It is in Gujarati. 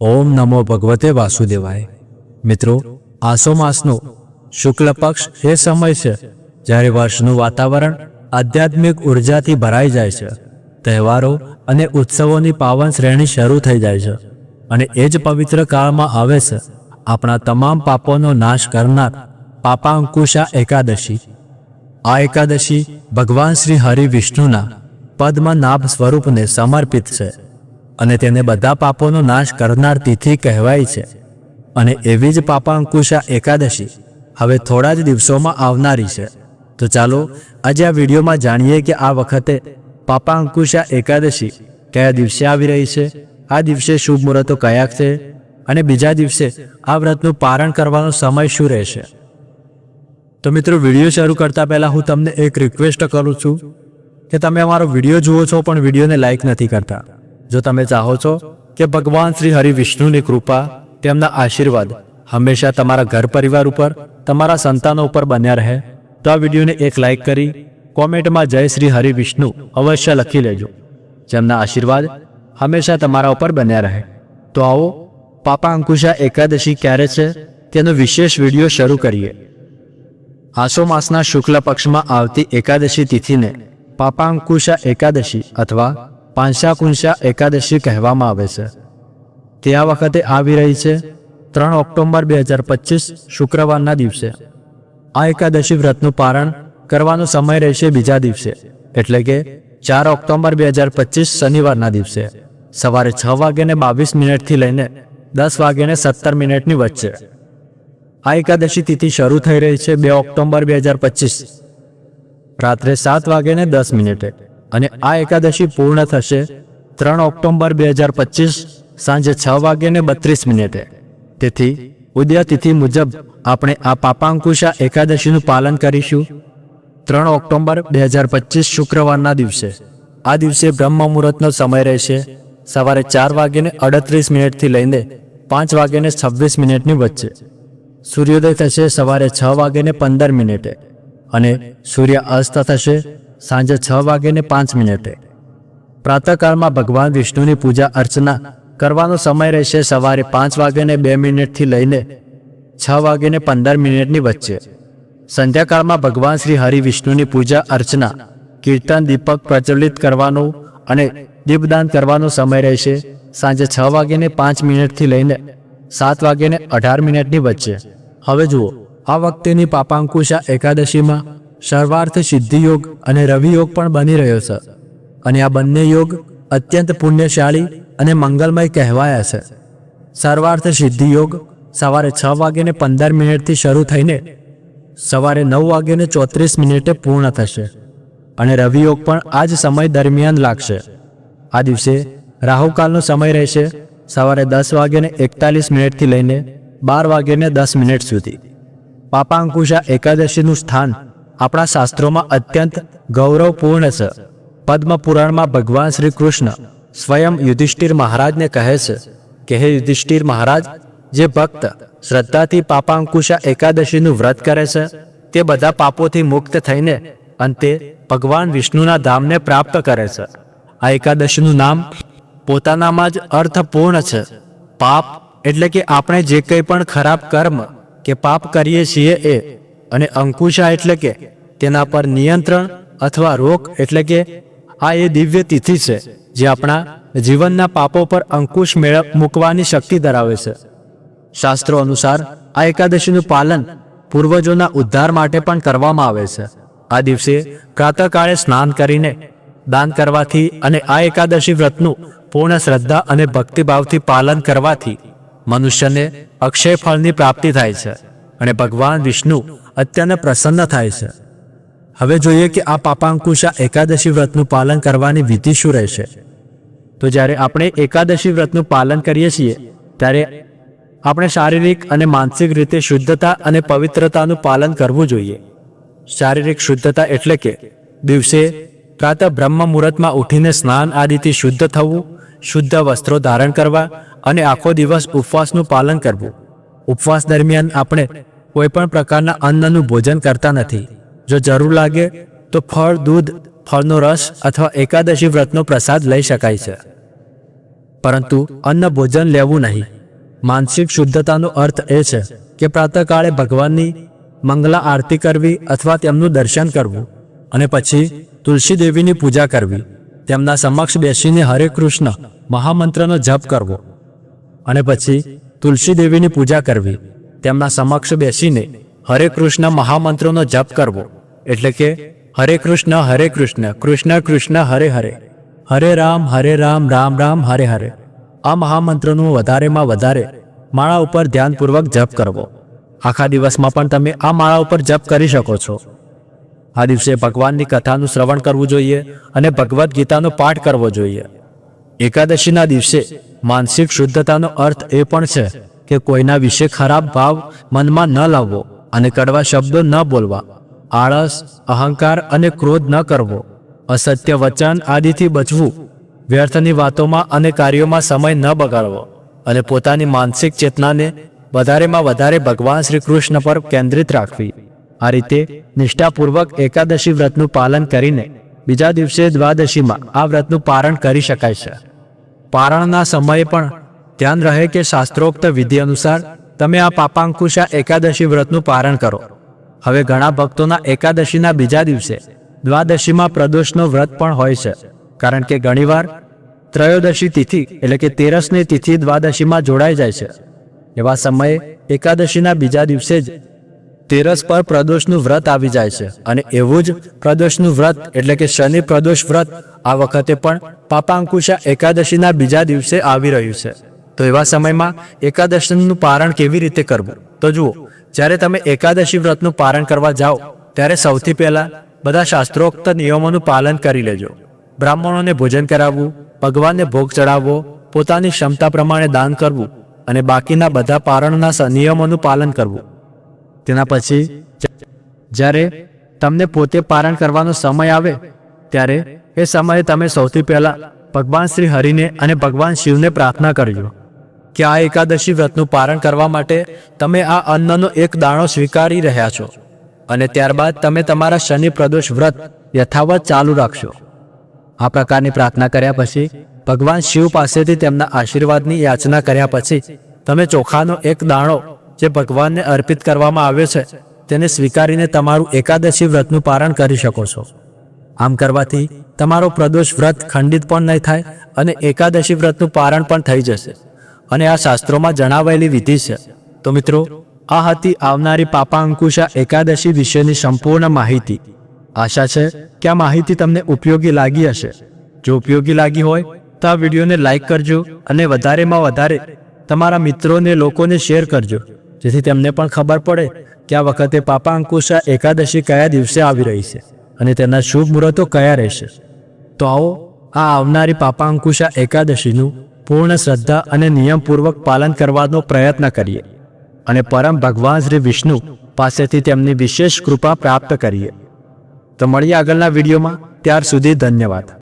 ઓમ નમો ભગવતે વાસુદેવાય. મિત્રો, આસો માસનો શુક્લ પક્ષ એ સમય છે જ્યારે વર્ષનું વાતાવરણ આધ્યાત્મિક ઉર્જાથી ભરાઈ જાય છે. તહેવારો અને ઉત્સવોની પાવન શ્રેણી શરૂ થઈ જાય છે અને એ જ પવિત્ર કાળમાં આવે છે. આપણા તમામ પાપોનો નાશ કરનાર પાપાંકુશા એકાદશી. આ એકાદશી ભગવાન શ્રી હરિ વિષ્ણુના પદ્મનાભ સ્વરૂપને સમર્પિત છે. અને તેને બધા પાપોનો નાશ કરનાર તિથિ કહેવાય છે. અને એવી જ પાપાંકુશા એકાદશી હવે થોડા જ દિવસોમાં આવનારી છે. તો ચાલો આજે આ વિડીયોમાં જાણીએ કે આ વખતે પાપાંકુશા એકાદશી કયા દિવસે આવી રહી છે, આ દિવસે શુભ મુહૂર્તો કયા છે અને બીજા દિવસે આ વ્રતનું પારણ કરવાનો સમય શું રહેશે. તો મિત્રો, વીડિયો શરૂ કરતા પહેલાં હું તમને એક રિક્વેસ્ટ કરું છું કે તમે અમારો વીડિયો જુઓ છો પણ વિડીયોને લાઈક નથી કરતા. જો તમે ચાહો છો કે ભગવાન શ્રી હરિ વિષ્ણુની કૃપા, તેમના આશીર્વાદ હંમેશા તમારા ઘર પરિવાર ઉપર, તમારા સંતાનો ઉપર બન્યા રહે, તો આ વિડીયોને એક લાઇક કરી, કોમેન્ટમાં જય શ્રી હરિ વિષ્ણુ અવશ્ય લખી લેજો. જેમના આશીર્વાદ હંમેશા તમારા ઉપર બન્યા રહે. તો આવો, પાપા અંકુશા એકાદશી ક્યારે છે, તેનો વિશેષ વીડિયો શરૂ કરીએ. આસો માસના શુક્લ પક્ષમાં આવતી એકાદશી તિથિને પાપાંકુશા એકાદશી અથવા પાંચાકુંશા એકાદશી કહેવામાં આવે છે. તે આ વખતે આવી રહી છે, ત્રણ ઓક્ટોબર બે હજાર પચીસ, શુક્રવારના દિવસે. આ એકાદશી વ્રતનું પારણ કરવાનો સમય રહેશે બીજા દિવસે, એટલે કે ચાર ઓક્ટોબર બે હજાર પચીસ શનિવારના દિવસે. સવારે છ વાગ્યાને બાવીસ મિનિટથી લઈને દસ વાગ્યાને સત્તર મિનિટની વચ્ચે. આ એકાદશી તિથિ શરૂ થઈ રહી છે બે ઓક્ટોબર બે હજાર પચીસ. રાત્રે સાત વાગ્યાને દસ મિનિટે. અને આ એકાદશી પૂર્ણ થશે ત્રણ ઓક્ટોબર બે હજાર પચીસ સાંજે છ વાગ્યાને બત્રીસ મિનિટે. તેથી ઉદય તિથિ મુજબ આપણે આ પાપાંકુશા એકાદશીનું પાલન કરીશું. ત્રણ ઓક્ટોબર બે હજાર પચીસ શુક્રવારના દિવસે. આ દિવસે બ્રહ્મ મુહૂર્તનો સમય રહેશે. સવારે ચાર વાગ્યે અડત્રીસ મિનિટથી લઈને પાંચ વાગ્યે છવ્વીસ મિનિટની વચ્ચે. સૂર્યોદય થશે સવારે છ વાગ્યે પંદર મિનિટે. અને સૂર્ય અસ્ત થશે સાંજે છ વાગ્યે પાંચ મિનિટે. પ્રાતઃકાળમાં ભગવાન વિષ્ણુની પૂજા અર્ચના કરવાનો સમય રહેશે સવારે પાંચ વાગ્યે બે મિનિટથી લઈને છ વાગ્યાને પંદર મિનિટની વચ્ચે. સંધ્યાકાળમાં ભગવાન શ્રી હરિ વિષ્ણુની પૂજા અર્ચના, કીર્તન, દીપક પ્રજ્વલિત કરવાનો અને દીપદાન કરવાનો સમય રહેશે સાંજે છ વાગ્યાને પાંચ મિનિટથી લઈને સાત વાગ્યાને અઢાર મિનિટની વચ્ચે. હવે જુઓ, આ વખતેની પાપાંકુશા એકાદશીમાં સર્વાર્થ સિદ્ધિ યોગ અને રવિ યોગ પણ બની રહ્યો છે. અને આ બંને યોગ અત્યંત પુણ્યશાળી અને મંગલમય કહેવાયા છે. સર્વાર્થ સિદ્ધિ યોગ સવારે છ વાગ્યાને પંદર મિનિટથી શરૂ થઈને સવારે નવ વાગ્યાને ચોત્રીસ મિનિટે પૂર્ણ થશે. અને રવિ યોગ પણ આ જ સમય દરમિયાન લાગશે. આ દિવસે રાહુકાલનો સમય રહેશે સવારે દસ વાગ્યાને એકતાલીસ મિનિટથી લઈને બાર વાગ્યાને દસ મિનિટ સુધી. પાપાંકુશા એકાદશીનું સ્થાન આપણા શાસ્ત્રોમાં અત્યંત ગૌરવપૂર્ણ છે. પદ્મ પુરાણમાં ભગવાન શ્રી કૃષ્ણ સ્વયં યુધિષ્ઠિર મહારાજને કહે છે કે, હે યુધિષ્ઠિર મહારાજ, જે ભક્ત શ્રદ્ધાથી પાપાંકુશા એકાદશીનું વ્રત કરે છે, તે બધા પાપોથી મુક્ત થઈને અંતે ભગવાન વિષ્ણુના ધામને પ્રાપ્ત કરે છે. આ એકાદશીનું નામ પોતાનામાં જ અર્થપૂર્ણ છે. પાપ એટલે કે આપણે જે કંઈ પણ ખરાબ કર્મ કે પાપ કરીએ છીએ એ અને અંકુશા એટલે કે તેના પર નિયંત્રણ અથવા રોક એટલે કે આ એ દિવ્ય તિથિ છે, જે આપણા જીવનના પાપો પર અંકુશ મેળવ મૂકવાની શક્તિ ધરાવે છે. શાસ્ત્રો અનુસાર આ એકાદશીનું પાલન પૂર્વજોના ઉદ્ધાર માટે પણ કરવામાં આવે છે. આ દિવસે પ્રાતઃકાળે સ્નાન કરીને દાન કરવાથી અને આ એકાદશી વ્રતનું પૂર્ણ શ્રદ્ધા અને ભક્તિભાવથી પાલન કરવાથી મનુષ્યને અક્ષય ફળની પ્રાપ્તિ થાય છે અને ભગવાન વિષ્ણુ અત્યંત પ્રસન્ન થાય છે. હવે જોઈએ કે આ પાપાંકુશા એકાદશી વ્રતનું પાલન કરવાની વિધિ શું રહેશે? તો જ્યારે આપણે એકાદશી વ્રતનું પાલન કરીએ છીએ, ત્યારે આપણે શારીરિક અને માનસિક રીતે શુદ્ધતા અને પવિત્રતાનું પાલન કરવું જોઈએ. શારીરિક શુદ્ધતા એટલે કે દિવસે પ્રાતઃ બ્રહ્મ મુહૂર્તમાં ઉઠીને સ્નાન આદિથી શુદ્ધ થવું, શુદ્ધ વસ્ત્રો ધારણ કરવા અને આખો દિવસ ઉપવાસનું પાલન કરવું. ઉપવાસ દરમિયાન આપણે કોઈ પણ પ્રકારના અન્નનું ભોજન કરતા નથી. જો જરૂર લાગે, તો ફળ, દૂધ, ફળનો રસ અથવા એકાદશી વ્રતનો પ્રસાદ લઈ શકાય છે. પરંતુ અન્ન ભોજન લેવું નહીં. માનસિક શુદ્ધતાનો અર્થ એ છે કે પ્રાતઃકાળે ભગવાનની મંગલા આરતી કરવી અથવા તેમનું દર્શન કરવું અને પછી તુલસી દેવીની પૂજા કરવી, તેમના સમક્ષ બેસીને હરે કૃષ્ણ મહામંત્રનો જપ કરવો અને પછી તુલસી દેવીની પૂજા કરવી. તેમના સમક્ષ બેસીને હરે કૃષ્ણ મહામંત્રનો જપ કરવો. એટલે કે, હરે કૃષ્ણ હરે કૃષ્ણ કૃષ્ણ કૃષ્ણ, હરે હરે. હરે રામ હરે રામ રામ રામ, હરે હરે. આ મહામંત્રનું વધારેમાં વધારે માળા ઉપર ધ્યાનપૂર્વક જપ કરવો. આખા દિવસમાં પણ તમે આ માળા ઉપર જપ કરી શકો છો. આ દિવસે ભગવાનની કથાનું શ્રવણ કરવું જોઈએ અને ભગવદ્ ગીતાનો પાઠ કરવો જોઈએ. એકાદશીના દિવસે માનસિક શુદ્ધતાનો અર્થ એ પણ છે કે કોઈના વિશે ખરાબ ભાવ મનમાં ન લાવવો અને કડવા શબ્દો ન બોલવા. આળસ, અહંકાર અને ક્રોધ ન કરવો. અસત્ય વચન આદિથી બચવું. વ્યર્થની વાતોમાં અને કાર્યોમાં સમય ન બગાડવો. અને પોતાની માનસિક ચેતનાને વધારેમાં વધારે ભગવાન શ્રી કૃષ્ણ પર કેન્દ્રિત રાખવી. આ રીતે નિષ્ઠાપૂર્વક એકાદશી વ્રતનું પાલન કરીને બીજા દિવસે દ્વાદશીમાં આ વ્રતનું પારણ કરી શકાય છે. પારણના સમયે પણ ધ્યાન રહે કે શાસ્ત્રોક્ત વિધિ અનુસાર તમે આ પાપાંકુશા એકાદશી વ્રતનું પારણ કરો. હવે ઘણા ભક્તોના એકાદશીના બીજા દિવસે દ્વાદશીમાં પ્રદોષનો વ્રત પણ હોય છે. કારણ કે ઘણીવાર ત્રયોદશી તિથિ એટલે કે તેરસની તિથિ દ્વાદશીમાં જોડાઈ જાય છે. એવા સમયે એકાદશીના બીજા દિવસે જ તેરસ પર પ્રદોષનું વ્રત આવી જાય છે અને એવું જ પ્રદોષનું વ્રત એટલે કે શનિ પ્રદોષ વ્રત આ વખતે પણ પાપાંકુશા એકાદશીના બીજા દિવસે આવી રહ્યું છે. તો એવા સમયમાં એકાદશીનું પારણ કેવી રીતે કરવું? તો જુઓ, જ્યારે તમે એકાદશી વ્રતનું પારણ કરવા જાઓ, ત્યારે સૌથી પહેલા બધા શાસ્ત્રોક્ત નિયમોનું પાલન કરી લેજો. બ્રાહ્મણોને ભોજન કરાવવું, ભગવાનને ભોગ ચડાવવો પોતાની ક્ષમતા પ્રમાણે દાન કરવું અને બાકીના બધા પારણના નિયમોનું પાલન કરવું. તેના પછી જ્યારે તમને પોતે પારણ કરવાનો સમય આવે, ત્યારે એ સમયે તમે સૌથી પહેલા ભગવાન શ્રી હરિને અને ભગવાન શિવને પ્રાર્થના કરજો. કે આ એકાદશી વ્રતનું પારણ કરવા માટે તમે આ અન્નનો એક દાણો સ્વીકારી રહ્યા છો અને ત્યારબાદ તમે તમારા શનિ પ્રદોષ વ્રત યથાવત ચાલુ રાખશો. આ પ્રકારની પ્રાર્થના કર્યા પછી ભગવાન શિવ પાસેથી તેમના આશીર્વાદની યાચના કર્યા પછી તમે ચોખાનો એક દાણો જે ભગવાનને અર્પિત કરવામાં આવ્યો છે તેને સ્વીકારીને તમારું એકાદશી વ્રતનું પારણ કરી શકો છો. આમ કરવાથી તમારો પ્રદોષ વ્રત ખંડિત પણ નહીં થાય અને એકાદશી વ્રતનું પારણ પણ થઈ જશે. અને આ શાસ્ત્રોમાં જણાવાયેલી વિધિ છે. તો મિત્રો, આ હતી આવનારી પાપા અંકુશા એકાદશી વિશેની સંપૂર્ણ માહિતી. આશા છે કે આ માહિતી તમને ઉપયોગી લાગી હશે. જો ઉપયોગી લાગી હોય, તો આ વિડીયોને લાઈક કરજો અને વધારેમાં વધારે તમારા મિત્રોને લોકોને શેર કરજો. જેથી તેમને પણ ખબર પડે કે આ વખતે પાપા અંકુશા એકાદશી કયા દિવસે આવી રહી છે અને તેના શુભ મુહૂર્તો કયા રહેશે. તો આવો, આ આવનારી પાપા અંકુશા એકાદશીનું પૂર્ણ શ્રદ્ધા અને નિયમપૂર્વક પાલન કરવાનો પ્રયત્ન કરીએ અને પરમ ભગવાન શ્રી વિષ્ણુ પાસેથી તેમની વિશેષ કૃપા પ્રાપ્ત કરીએ. તો મળીએ આગળના વિડીયોમાં. ત્યાર સુધી ધન્યવાદ.